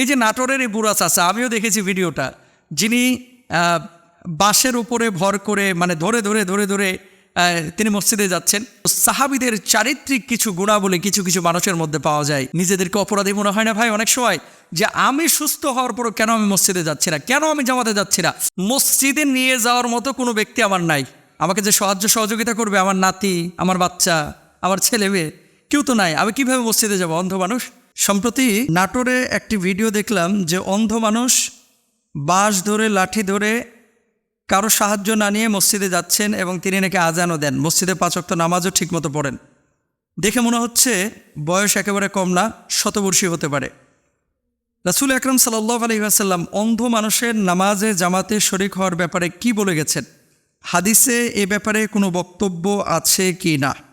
এই যে নাটোরের এই বুড়া চাচা, আমিও দেখেছি ভিডিওটা। যিনি বাঁশের উপরে ভর করে মানে ধরে ধরে ধরে ধরে তিনি মসজিদে যাচ্ছেন। সাহাবিদের চারিত্রিক কিছু গুণাবলী কিছু কিছু মানুষের মধ্যে পাওয়া যায়। নিজেদেরকে অপরাধী মনে হয় না ভাই অনেক সময়? যে আমি সুস্থ হওয়ার পরও কেন আমি মসজিদে যাচ্ছি না? কেন আমি জামাতে যাচ্ছি না? মসজিদে নিয়ে যাওয়ার মতো কোনো ব্যক্তি আমার নাই। আমাকে যে সাহায্য, সহযোগিতা করবে আমার নাতি, আমার বাচ্চা, আমার ছেলে মেয়ে কেউ তো নাই। আমি কীভাবে মসজিদে যাব, অন্ধ মানুষ? সম্প্রতি নাটোরে একটি ভিডিও দেখলাম যে অন্ধ মানুষ বাঁশ ধরে, লাঠি ধরে কারও সাহায্য না নিয়ে মসজিদে যাচ্ছেন এবং তিনি নাকি আজানও দেন। মসজিদে পাঁচক্ত নামাজও ঠিকমতো পড়েন। দেখে মনে হচ্ছে বয়স একেবারে কম না, শতবর্ষী হতে পারে। রাসুল আকরম সাল্লাহ আলহিহাসাল্লাম অন্ধ মানুষের নামাজে, জামাতে শরিক হওয়ার ব্যাপারে কি বলে গেছেন? হাদিসে এ ব্যাপারে কোনো বক্তব্য আছে কি না?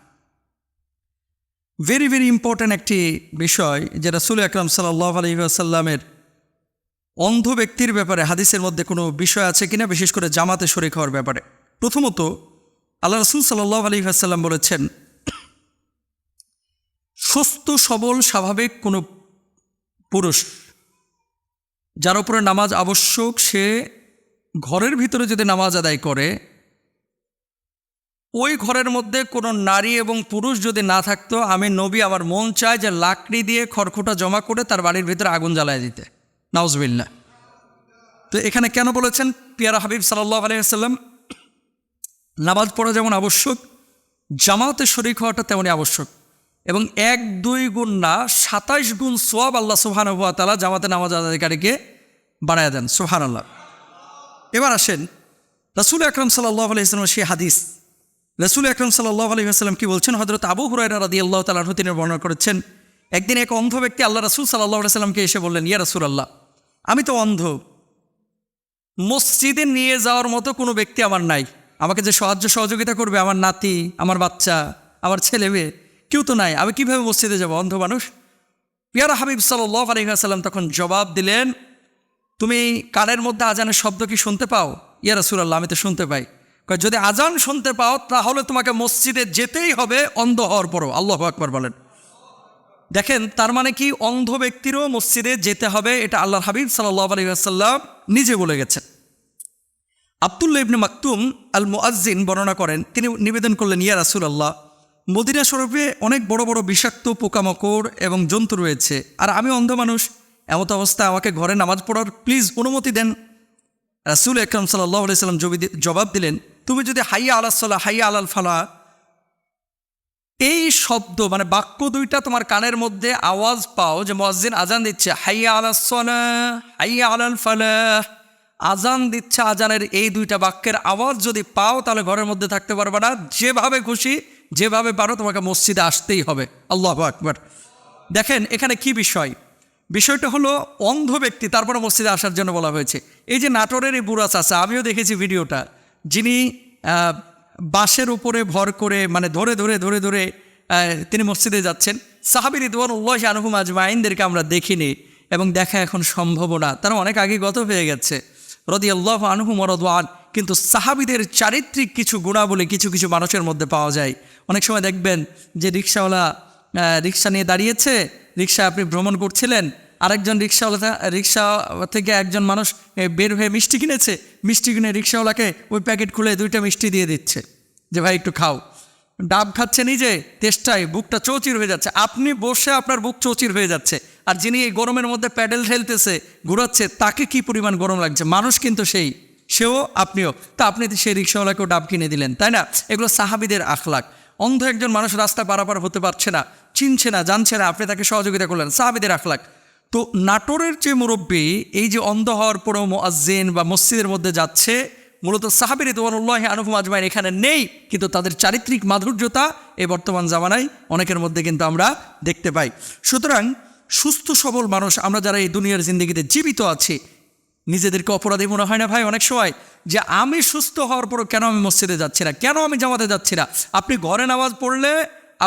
ভেরি ভেরি ইম্পর্ট্যান্ট একটি বিষয় যে রাসুল আকরম সাল্লাহ আলহিহাসাল্লামের অন্ধ ব্যক্তির ব্যাপারে হাদিসের মধ্যে কোনো বিষয় আছে কিনা, বিশেষ করে জামাতে শরিক হওয়ার ব্যাপারে। প্রথমত, আল্লাহ রসুল সাল্লাহ আলী আসাল্লাম বলেছেন, সুস্থ, সবল, স্বাভাবিক কোনো পুরুষ যার উপরে নামাজ আবশ্যক, সে ঘরের ভিতরে যদি নামাজ আদায় করে ওই ঘরের মধ্যে কোনো নারী এবং পুরুষ যদি না থাকতো, আমি নবী আমার মন চায় যে লাকড়ি দিয়ে খড়খোটা জমা করে তার বাড়ির ভিতরে আগুন জ্বালায় দিতে। নাউজবিল্লা তো এখানে কেন বলেছেন? পিয়ারা হাবিব সাল্লাহ আলিয়াল্লাম নামাজ পড়া যেমন আবশ্যক, জামাতে শরিক হওয়াটা তেমনই আবশ্যক এবং এক, দুই গুণ না, সাতাইশ গুণ সোয়াব আল্লাহ সুহান তালা জামাতে নামাজ আদায়কারীকে বাড়ায় দেন। সোহান আল্লাহ এবার আসেন, রসুল আকরম সাল্লাহ আলাইসলামের সেই হাদিস। রসুল আকরম সাল্লাহ আলী আসসালাম কি বলছেন? হজরত আবু হুরাইরা রাদি আল্লাহ তালাহ তিনি বর্ণনা করেছেন, একদিন এক অন্ধ ব্যক্তি আল্লাহ রসুল সাল্লাহ সাল্লামকে এসে বললেন, ইয়া রসুল আল্লাহ আমি তো অন্ধ। মসজিদে নিয়ে যাওয়ার মতো কোনো ব্যক্তি আমার নাই। আমাকে যে সাহায্য সহযোগিতা করবে, আমার নাতি, আমার বাচ্চা, আমার ছেলে মেয়ে, কেউ তো নাই। আমি কীভাবে মসজিদে যাব, অন্ধ মানুষ? পিয়ারা হাবিব সাল্লাহ আলহিহাসাল্লাম তখন জবাব দিলেন, তুমি কানের মধ্যে আজানের শব্দ কি শুনতে পাও? ইয়া রসুল আল্লাহ আমি তো শুনতে পাই। যদি আজান শুনতে পাও, তাহলে তোমাকে মসজিদে যেতেই হবে, অন্ধ হওয়ার পরও। আল্লাহ আকবর বলেন। দেখেন, তার মানে কি? অন্ধ ব্যক্তিরও মসজিদে যেতে হবে, এটা আল্লাহ হাবিব সাল্লাহ আলহিহাসাল্লাম নিজে বলে গেছেন। আবদুল্লা ইবনে মাকতুম আল মুআজ্জিন বর্ণনা করেন, তিনি নিবেদন করলেন, ইয়া রাসুল আল্লাহ মদিনা স্বরূপে অনেক বড় বড় বিষাক্ত পোকামাকড় এবং জন্তু রয়েছে, আর আমি অন্ধ মানুষ। এমত অবস্থায় আমাকে ঘরে নামাজ পড়ার প্লিজ অনুমতি দেন। রাসুল আকরম সাল্লাহ সাল্লাম জবাব দিলেন তুমি যদি হাইয়া আলাহ সাল্লাহ হাইয়া আলাল ফালা এই শব্দ মানে বাক্য দুইটা তোমার কানের মধ্যে আওয়াজ পাও যে মসজিদ আজান দিচ্ছে, হাইয়া আলাহ হাইয়া আলাল ফালাহ আজান দিচ্ছে আজানের এই দুইটা বাক্যের আওয়াজ যদি পাও তাহলে ঘরের মধ্যে থাকতে পারবে না। যেভাবে খুশি, যেভাবে পারো তোমাকে মসজিদে আসতেই হবে। আল্লাহ আকবর। দেখেন এখানে কি বিষয়? বিষয়টা হলো অন্ধ ব্যক্তি, তারপরে মসজিদে আসার জন্য বলা হয়েছে। এই যে নাটোরের এই বুড়া চাচা আমিও দেখেছি ভিডিওটা। যিনি বাঁশের উপরে ভর করে মানে ধরে ধরে ধরে ধরে তিনি মসজিদে যাচ্ছেন। সাহাবির ইদওয়ান উল্লাহ আনহুম আজমাইনদেরকে আমরা দেখিনি এবং দেখা এখন সম্ভব না। তারা অনেক আগে গত হয়ে গেছে। রদি আল্লাহ আনহু মরদান কিন্তু সাহাবিদের চারিত্রিক কিছু গুণাবলী কিছু কিছু মানুষের মধ্যে পাওয়া যায়। অনেক সময় দেখবেন যে রিক্সাওয়ালা রিক্সা নিয়ে দাঁড়িয়েছে, রিক্সা আপনি ভ্রমণ করছিলেন আরেকজন রিক্সাওয়ালা রিক্সা থেকে একজন মানুষ বের হয়ে মিষ্টি কিনেছে। মিষ্টি কিনে রিক্সাওয়ালাকে ওই প্যাকেট খুলে দুইটা মিষ্টি দিয়ে দিচ্ছে। যে, ভাই, একটু খাও। ডাব খাচ্ছে নিজে, তেষ্টায় বুকটা চৌচির হয়ে যাচ্ছে। আপনি বসে আপনার বুক চৌচির হয়ে যাচ্ছে। আর যিনি এই গরমের মধ্যে প্যাডেল ঠেলতেছে, ঘুরাচ্ছে, তাকে কি পরিমাণ গরম লাগছে? মানুষ কিন্তু সেই, সেও আপনিও। তা আপনি সেই রিক্সাওয়ালাকেও ডাব কিনে দিলেন, তাই না? এগুলো সাহাবিদের আখলাক অন্ধ একজন মানুষ রাস্তা পারাপার হতে পারছে না, চিনছে না, জানছে না, আপনি তাকে সহযোগিতা করলেন। সাহাবিদের আখলাক তো নাটোরের যে মুরব্বী, এই যে অন্ধ হওয়ার পরেও মোয়াজ্জিন বা মসজিদের মধ্যে যাচ্ছে, মূলত সাহাবির তোয়ানুল্লাহ আনুফুম আজমাইন এখানে নেই, কিন্তু তাদের চারিত্রিক মাধুর্যতা এই বর্তমান জামানায় অনেকের মধ্যে কিন্তু আমরা দেখতে পাই। সুতরাং সুস্থ সবল মানুষ, আমরা যারা এই দুনিয়ার জিন্দগিতে জীবিত আছি, নিজেদেরকে অপরাধী মনে হয় না ভাই অনেক সময়? যে আমি সুস্থ হওয়ার পরও কেন আমি মসজিদে যাচ্ছি না? কেন আমি জামাতে যাচ্ছি না? আপনি ঘরে নামাজ পড়লে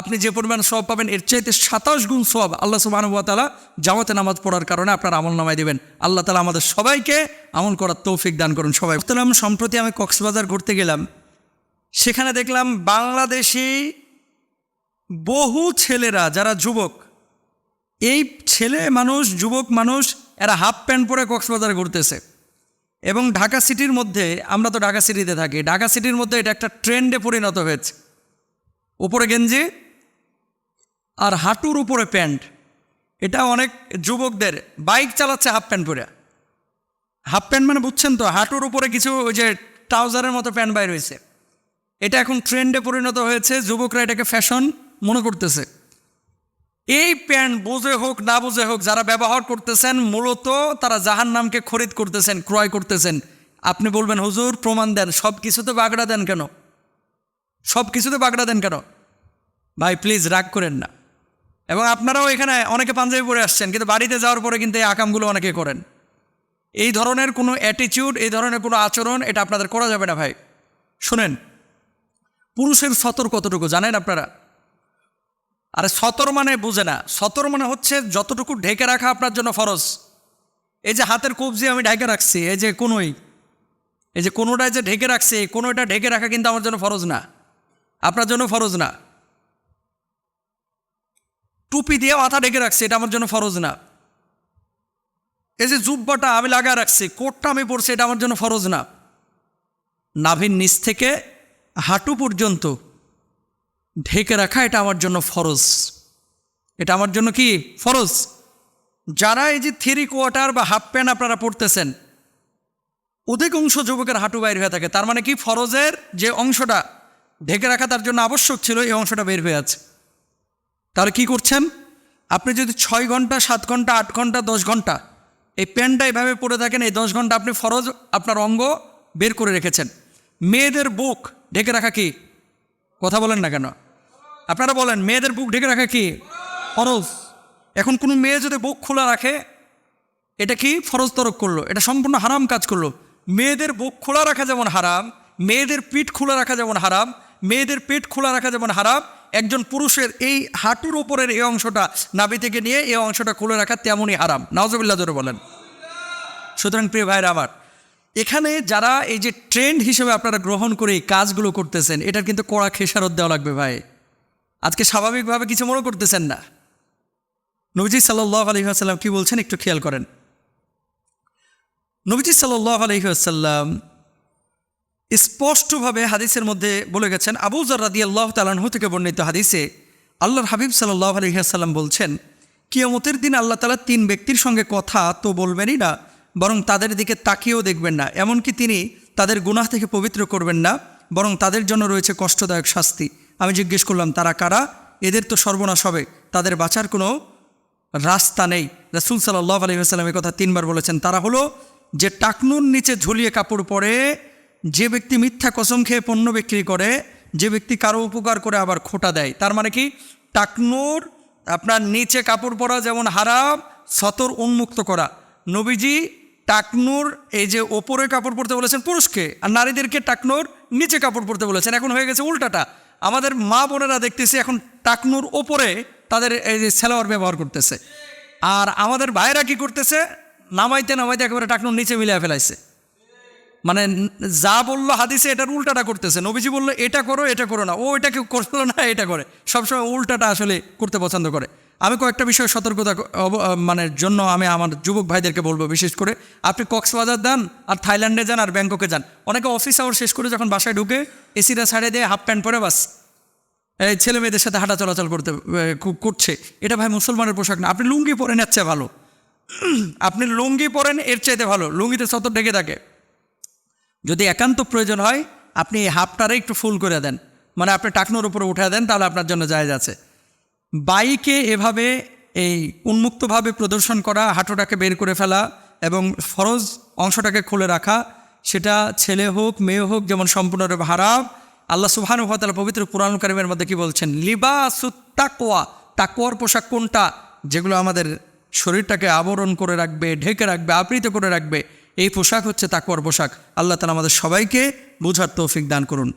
আপনি যে পরিমাণ সব পাবেন, এর চাইতে সাতাশ গুণ সব আল্লাহ সুবাহানুয়াতালা জামাতে নামাজ পড়ার কারণে আপনার আমল নামায় দেবেন। আল্লাহ তালা আমাদের সবাইকে আমল করার তৌফিক দান করুন সবাই। বললাম সম্প্রতি আমি কক্সবাজার ঘুরতে গেলাম। সেখানে দেখলাম বাংলাদেশি বহু ছেলেরা, যারা যুবক, এই ছেলে মানুষ, যুবক মানুষ, এরা হাফ প্যান্ট পরে কক্সবাজার ঘুরতেছে। এবং ঢাকা সিটির মধ্যে, আমরা তো ঢাকা সিটিতে থাকি, ঢাকা সিটির মধ্যে এটা একটা ট্রেন্ডে পরিণত হয়েছে। উপরে গেঞ্জি আর হাঁটুর উপরে প্যান্ট। এটা অনেক যুবকদের, বাইক চালাচ্ছে হাফ প্যান্ট পরে। হাফ প্যান্ট মানে বুঝছেন তো, হাঁটুর উপরে কিছু ওই যে ট্রাউজারের মতো প্যান্ট বাইর হয়েছে। এটা এখন ট্রেন্ডে পরিণত হয়েছে, যুবকরা এটাকে ফ্যাশন মনে করতেছে। এই প্যান্ট বুঝে হোক, না বুঝে হোক, যারা ব্যবহার করতেছেন, মূলত তারা জাহান নামকে খরিদ করতেছেন, ক্রয় করতেছেন। আপনি বলবেন, হুজুর, প্রমাণ দেন সব কিছুতে বাগড়া দেন কেন? সব কিছুতে বাগড়া দেন কেন? ভাই প্লিজ রাগ করেন না। এবং আপনারাও এখানে অনেকে পাঞ্জাবি পরে আসছেন, কিন্তু বাড়িতে যাওয়ার পরে কিন্তু এই আকামগুলো অনেকে করেন। এই ধরনের কোনো অ্যাটিটিউড এই ধরনের কোনো আচরণ, এটা আপনাদের করা যাবে না ভাই। শুনেন, পুরুষের সতর কতটুকু জানেন আপনারা? আরে সতর মানে বুঝে না। সতর মানে হচ্ছে যতটুকু ঢেকে রাখা আপনার জন্য ফরজ। এই যে হাতের কবজি আমি ঢেকে রাখছি, এই যে কোনোই, এই যে কোনোটায় যে ঢেকে রাখছি, কোনোটা ঢেকে রাখা কিন্তু আমার জন্য ফরজ না। আপনার জন্য ফরজ না। টুপি দিয়ে মাথা ঢেকে রাখছি, এটা আমার জন্য ফরজ না। এই যে জুব্বাটা আমি লাগা রাখছি, কোটটা আমি পরছি, এটা আমার জন্য ফরজ না। নাভির নিচ থেকে হাঁটু পর্যন্ত ঢেকে রাখা, এটা আমার জন্য ফরজ। এটা আমার জন্য কি? ফরজ। যারা এই যে থ্রি কোয়ার্টার বা হাফ প্যান্ট আপনারা পড়তেছেন অধিকাংশ যুবকের হাঁটু বাইর হয়ে থাকে। তার মানে কি? ফরজের যে অংশটা ঢেকে রাখা তার জন্য আবশ্যক ছিল, এই অংশটা বের হয়ে আছে। তাহলে কি করছেন? আপনি যদি ছয় ঘণ্টা, সাত ঘণ্টা, আট ঘণ্টা, দশ ঘণ্টা এই প্যান্টটা এভাবে পরে থাকেন, এই দশ ঘণ্টা আপনি ফরজ আপনার অঙ্গ বের করে রেখেছেন। মেয়েদের বুক ঢেকে রাখা কি? কথা বলেন না কেন? আপনারা বলেন, মেয়েদের বুক ঢেকে রাখা কি? ফরজ। এখন কোনো মেয়ে যদি বুক খোলা রাখে, এটা কি ফরজ তরক করল? এটা সম্পূর্ণ হারাম কাজ করল। মেয়েদের বুক খোলা রাখা যেমন হারাম, মেয়েদের পিঠ খোলা রাখা যেমন হারাম, মেয়েদের পেট খোলা রাখা যেমন হারাম একজন পুরুষের এই হাঁটুর ওপরের এই অংশটা নাভি থেকে নিয়ে এই অংশটা খুলে রাখা তেমনই হারাম। নওয়াজবিল্লা ধরে বলেন। সুতরাং প্রিয় ভাইরা আমার, এখানে যারা এই যে ট্রেন্ড হিসেবে আপনারা গ্রহণ করে কাজগুলো করতেছেন, এটার কিন্তু কড়া খেসারত দেওয়া লাগবে ভাই। আজকে স্বাভাবিকভাবে কিছু মনে করতেছেন না। নবীজি সাল্লাহ আলহিহাসাল্লাম কি বলছেন একটু খেয়াল করেন। নবীজি সাল্লাহ আলহিহাসাল্লাম স্পষ্টভাবে হাদিসের মধ্যে বলে গেছেন আবুজার রাদি আল্লাহ তালাহু থেকে বর্ণিত হাদিসে আল্লাহর হাবিব সাল্লাহ আলহিহাসাল্লাম বলছেন, কিয়মতের দিন আল্লাহ তালা তিন ব্যক্তির সঙ্গে কথা তো বলবেনই না, বরং তাদের দিকে তাকিয়েও দেখবেন না। এমনকি তিনি তাদের গুনাহ থেকে পবিত্র করবেন না, বরং তাদের জন্য রয়েছে কষ্টদায়ক শাস্তি। আমি জিজ্ঞেস করলাম, তারা কারা? এদের তো সর্বনাশ হবে। তাদের বাঁচার কোনো রাস্তা নেই। রাসুল সাল্লাহ আলহিহাস্লাম কথা তিনবার বলেছেন, তারা হলো যে টাকনুর নিচে ঝুলিয়ে কাপড় পরে যে ব্যক্তি মিথ্যা কসম খেয়ে পণ্য বিক্রি করে, যে ব্যক্তি কারও উপকার করে আবার খোটা দেয়, তার মানে কি? টাকনুর, আপনার নিচে কাপড় পরা যেমন হারাম, সতর উন্মুক্ত করা। নবীজি টাকনুর, এই যে ওপরে কাপড় পরতে বলেছেন পুরুষকে, আর নারীদেরকে টাকনুর নিচে কাপড় পরতে বলেছেন। এখন হয়ে গেছে উল্টাটা। আমাদের মা বোনেরা দেখতেছি এখন টাকনুর ওপরে তাদের এই যে সেলোয়ার ব্যবহার করতেছে। আর আমাদের ভাইয়েরা কি করতেছে? নামাইতে নামাইতে একেবারে টাকনুর নিচে মিলিয়ে ফেলাইছে। মানে যা বলল হাদিসে এটার উল্টাটা করতেছে। নবীজি বলল, এটা করো এটা করো না। ও এটাকে করল না, এটা করে। সবসময় উল্টাটা আসলে করতে পছন্দ করে। আমি কয়েকটা বিষয়ে সতর্কতা মানে জন্য আমি আমার যুবক ভাইদেরকে বলব বিশেষ করে, আপনি কক্সবাজার যান, আর থাইল্যান্ডে যান, আর ব্যাংককে যান। অনেকে অফিস আওয়ার শেষ করে যখন বাসায় ঢুকে এসিটা ছাড়িয়ে দিয়ে হাফ প্যান্ট পরে বাস, এই ছেলে মেয়েদের সাথে হাঁটা চলাচল করতে করছে। এটা ভাই মুসলমানের পোশাক না। আপনি লুঙ্গি পরেন এর চেয়ে ভালো। আপনি লুঙ্গি পরেন, এর চাইতে ভালো। লুঙ্গিতে সতর ঢেকে থাকে। যদি একান্ত প্রয়োজন হয়, আপনি এই হাফটারে একটু ফুল করে দেন। মানে আপনি টাকনোর উপরে উঠে দেন, তাহলে আপনার জন্য জায়জ আছে। বাইকে এভাবে এই উন্মুক্তভাবে প্রদর্শন করা, হাঁটুটাকে বের করে ফেলা এবং ফরজ অংশটাকে খুলে রাখা, সেটা ছেলে হোক, মেয়ে হোক, যেমন সম্পূর্ণরূপে হারাম। আল্লাহ সুবহানু ওয়া পবিত্র কোরআন কারিমের মধ্যে কী বলছেন? লিবাসুত তাকওয়া। তাকওয়ার পোশাক কোনটা? যেগুলো আমাদের শরীরটাকে আবরণ করে রাখবে, ঢেকে রাখবে, আবৃত করে রাখবে। এই পোশাক হচ্ছে তাকওয়ার পোশাক। আল্লাহ তালা আমাদের সবাইকে বোঝার তৌফিক দান করুন।